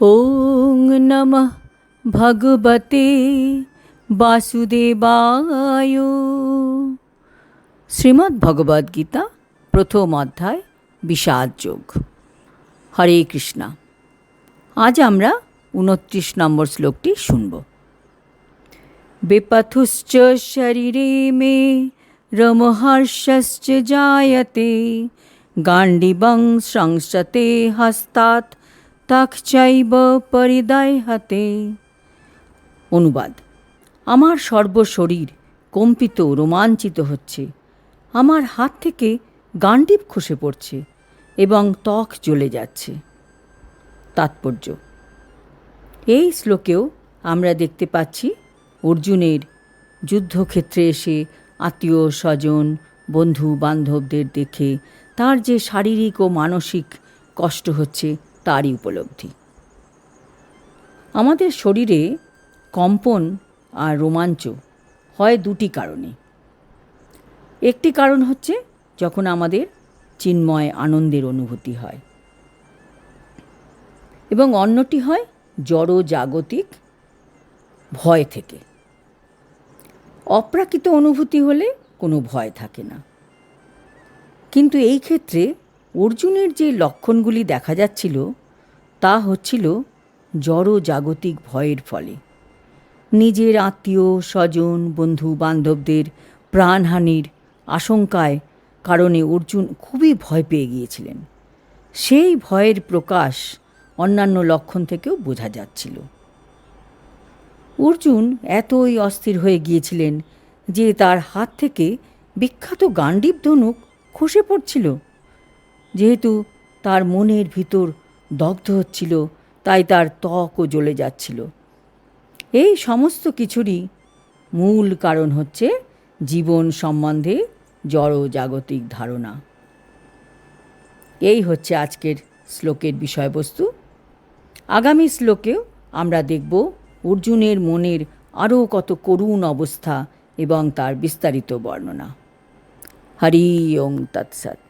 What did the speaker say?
ওং নমঃ ভগবতে বাসুদেবায়। শ্রীমদ্ ভগবদ্গীতা প্রথম অধ্যায়, বিষাদ যোগ। হরে কৃষ্ণা, আজ আমরা উনত্রিশ নম্বর শ্লোকটি শুনব। বিপথুশ্চ শরীরে মে রমহর্ষশ্চ জায়তে, গাণ্ডিবং সংসতে হস্তাৎ তাকচাইব পরিদয় হাতে। অনুবাদ, আমার সর্বশরীর কম্পিত রোমাঞ্চিত হচ্ছে। আমার হাত থেকে গান্ডিব খসে পড়ছে এবং ত্বক জ্বলে যাচ্ছে। তাৎপর্য, এই শ্লোকেও আমরা দেখতে পাচ্ছি অর্জুনের যুদ্ধক্ষেত্রে এসে আত্মীয়, স্বজন বন্ধু বান্ধবদের দেখে তার যে শারীরিক ও মানসিক কষ্ট হচ্ছে তারই উপলব্ধি। আমাদের শরীরে কম্পন আর রোমাঞ্চ হয় দুটি কারণে। একটি কারণ হচ্ছে যখন আমাদের চিন্ময় আনন্দের অনুভূতি হয়। এবং অন্যটি হয় জড় জাগতিক ভয় থেকে। অপ্রাকৃত অনুভূতি হলে কোনো ভয় থাকে না। কিন্তু এই ক্ষেত্রে অর্জুনের যে লক্ষণগুলি দেখা যাচ্ছিল, তা হচ্ছিল জড় জাগতিক ভয়ের ফলে। নিজের আত্মীয়, স্বজন, বন্ধু, বান্ধবদের প্রাণহানির আশঙ্কায় কারণে অর্জুন খুবই ভয় পেয়ে গিয়েছিলেন। সেই ভয়ের প্রকাশ অন্যান্য লক্ষণ থেকেও বোঝা যাচ্ছিল। অর্জুন এতই অস্থির হয়ে গিয়েছিলেন যে তার হাত থেকে বিখ্যাত গান্ডীব ধনুক খসে পড়ছিল। যেহেতু তার মনের ভিতর দগ্ধ হচ্ছিল, তাই তার ত্বকও জ্বলে যাচ্ছিল। এই সমস্ত কিছুরই মূল কারণ হচ্ছে জীবন সম্বন্ধে জড় জাগতিক ধারণা। এই হচ্ছে আজকের শ্লোকের বিষয়বস্তু। আগামী শ্লোকেও আমরা দেখব অর্জুনের মনের আরও কত করুণ অবস্থা এবং তার বিস্তারিত বর্ণনা। হরি ওং তৎসৎ।